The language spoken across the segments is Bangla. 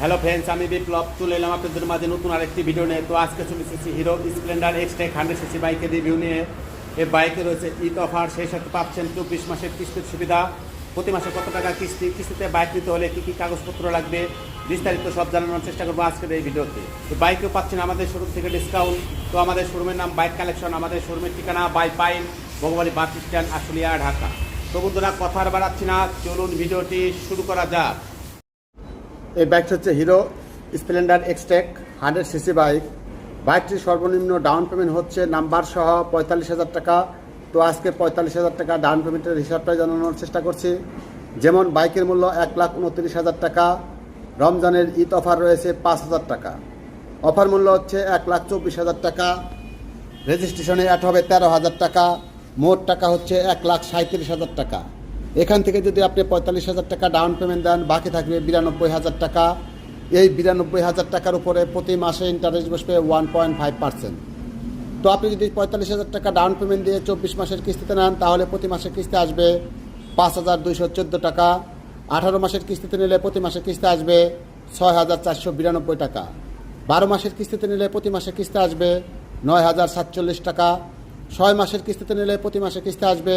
হ্যালো ফ্রেন্ডস আমি বিপ্লব। চলে এলাম আপনাদের মাঝে নতুন আরেকটি ভিডিও নিয়ে। তো আজকে চলে এসেছি Hero Splendor X Xtec hundred CC বাইকের রিভিউ নিয়ে। এই বাইকে রয়েছে ঈদ অফার সেই সাথে পাচ্ছেন চব্বিশ মাসের কিস্তির সুবিধা। প্রতি মাসে কত টাকা কিস্তি? কিস্তিতে বাইক নিতে হলে কী কী কাগজপত্র লাগবে? বিস্তারিত সব জানানোর চেষ্টা করব আজকের এই ভিডিওতে তো বাইকেও পাচ্ছেন আমাদের শোরুম থেকে ডিসকাউন্ট তো আমাদের শোরুমের নাম বাইক কালেকশন আমাদের শোরুমের ঠিকানা Baipail Bhagbani bus stand, Ashulia, Dhaka. তো বন্ধুরা কথা আর বাড়াচ্ছি না। চলুন ভিডিওটি শুরু করা যাক। এই বাইকটি হচ্ছে Hero Splendor Xtec hundred CC bike বাইকটির সর্বনিম্ন ডাউন পেমেন্ট হচ্ছে নাম্বার সহ পঁয়তাল্লিশ হাজার টাকা। তো আজকে পঁয়তাল্লিশ হাজার টাকা ডাউন পেমেন্টের হিসাবটা জানানোর চেষ্টা করছি। যেমন বাইকের মূল্য এক লাখ উনত্রিশ হাজার টাকা, রমজানের ঈদ অফার রয়েছে পাঁচ হাজার টাকা। অফার মূল্য হচ্ছে এক লাখ চব্বিশ হাজার টাকা। রেজিস্ট্রেশনে অ্যাড হবে তেরো হাজার টাকা। মোট টাকা হচ্ছে এক লাখ সাঁত্রিশ হাজার টাকা। এখান থেকে যদি আপনি পঁয়তাল্লিশ হাজার টাকা ডাউন পেমেন্ট দেন, বাকি থাকবে বিরানব্বই হাজার টাকা। এই বিরানব্বই হাজার টাকার উপরে প্রতি মাসে ইন্টারেস্ট বসবে ওয়ান পয়েন্ট ফাইভ পার্সেন্ট তো আপনি যদি পঁয়তাল্লিশ হাজার টাকা ডাউন পেমেন্ট দিয়ে চব্বিশ মাসের কিস্তিতে নেন, তাহলে প্রতি মাসে কিস্তি আসবে পাঁচ হাজার দুইশো চোদ্দ টাকা। আঠারো মাসের কিস্তিতে নিলে প্রতি মাসে কিস্তি আসবে ছয় হাজার চারশো বিরানব্বই টাকা। বারো মাসের কিস্তিতে নিলে প্রতি মাসে কিস্তি আসবে নয় হাজার সাতচল্লিশ টাকা। ছয় মাসের কিস্তিতে নিলে প্রতি মাসে কিস্তি আসবে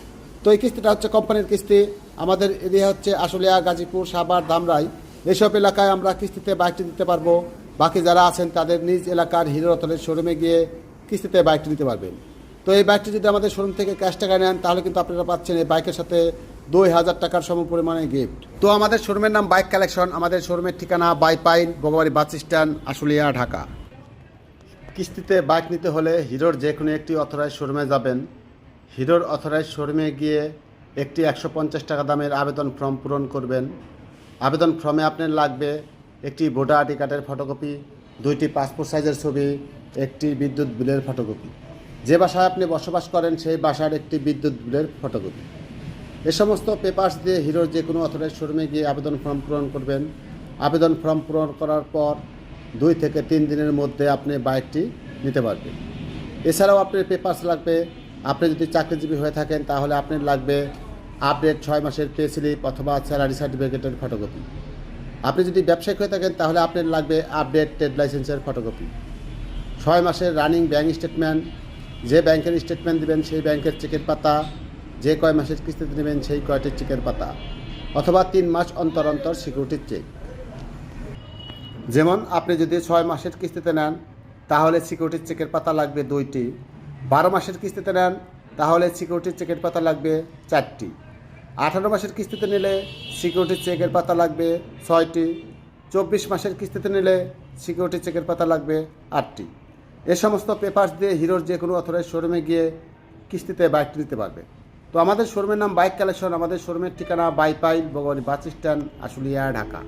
তো এই কিস্তিটা হচ্ছে কোম্পানির কিস্তি। আমাদের এরিয়া হচ্ছে আশুলিয়া, গাজীপুর, সাভার ধামরাই এসব এলাকায় আমরা কিস্তিতে বাইকটি দিতে পারব। বাকি যারা আছেন তাদের নিজ এলাকার হিরো রতনের শোরুমে গিয়ে কিস্তিতে বাইকটি নিতে পারবেন। তো এই বাইকটি যদি আমাদের শোরুম থেকে ক্যাশ টাকা নেন, তাহলে কিন্তু আপনারা পাচ্ছেন এই বাইকের সাথে দুই হাজার টাকার সম পরিমাণে গিফট তো আমাদের শোরুমের নাম বাইক কালেকশন, আমাদের শোরুমের ঠিকানা বাইপাইন ভগবানী বাস স্ট্যান্ড, আশুলিয়া, ঢাকা। কিস্তিতে বাইক নিতে হলে হিরোর যে কোনো একটি অথরাইজ শোরুমে যাবেন। হিরোর অথরাইজ শোরুমে গিয়ে একটি একশো পঞ্চাশ টাকা দামের আবেদন ফর্ম পূরণ করবেন। আবেদন ফর্মে আপনার লাগবে একটি ভোটার আইডি কার্ডের ফটোকপি, দুইটি পাসপোর্ট সাইজের ছবি, একটি বিদ্যুৎ বিলের ফটোকপি। যে বাসায় আপনি বসবাস করেন, সেই বাসার একটি বিদ্যুৎ বিলের ফটোকপি। এ সমস্ত পেপার্স দিয়ে হিরোর যে কোনো অথরাইজ শোরুমে গিয়ে আবেদন ফর্ম পূরণ করবেন। আবেদন ফর্ম পূরণ করার পর দুই থেকে তিন দিনের মধ্যে আপনি বাইকটি নিতে পারবেন। এছাড়াও আপনার পেপার্স লাগবে আপনি যদি চাকরিজীবী হয়ে থাকেন, তাহলে আপনার লাগবে আপডেট ছয় মাসের পে স্লিপ অথবা স্যালারি সার্টিফিকেটের ফটোকপি আপনি যদি ব্যবসায়িক হয়ে থাকেন, তাহলে আপনার লাগবে আপডেট ট্রেড লাইসেন্সের ফটোকপি ছয় মাসের রানিং ব্যাংক স্টেটমেন্ট যে ব্যাংকের স্টেটমেন্ট দেবেন, সেই ব্যাংকের চেকের পাতা। যে কয় মাসের কিস্তিতে নেবেন সেই কয়টির চেকের পাতা। অথবা তিন মাস অন্তর অন্তর সিকিউরিটির চেক যেমন আপনি যদি ছয় মাসের কিস্তিতে নেন, তাহলে সিকিউরিটির চেকের পাতা লাগবে দুইটি। বারো মাসের কিস্তিতে নেন, তাহলে সিকিউরিটির চেকের পাতা লাগবে চারটি। আঠারো মাসের কিস্তিতে নিলে সিকিউরিটির চেকের পাতা লাগবে ছয়টি। চব্বিশ মাসের কিস্তিতে নিলে সিকিউরিটি চেকের পাতা লাগবে আটটি। এ সমস্ত পেপার্স দিয়ে হিরোর যে কোনো অথরাইজ শোরুমে গিয়ে কিস্তিতে বাইকটি নিতে পারবে। তো আমাদের শোরুমের নাম বাইক কালেকশন, আমাদের শোরুমের ঠিকানা বাইপাইল ভগবানী বাস স্ট্যান্ড, আশুলিয়া, ঢাকা।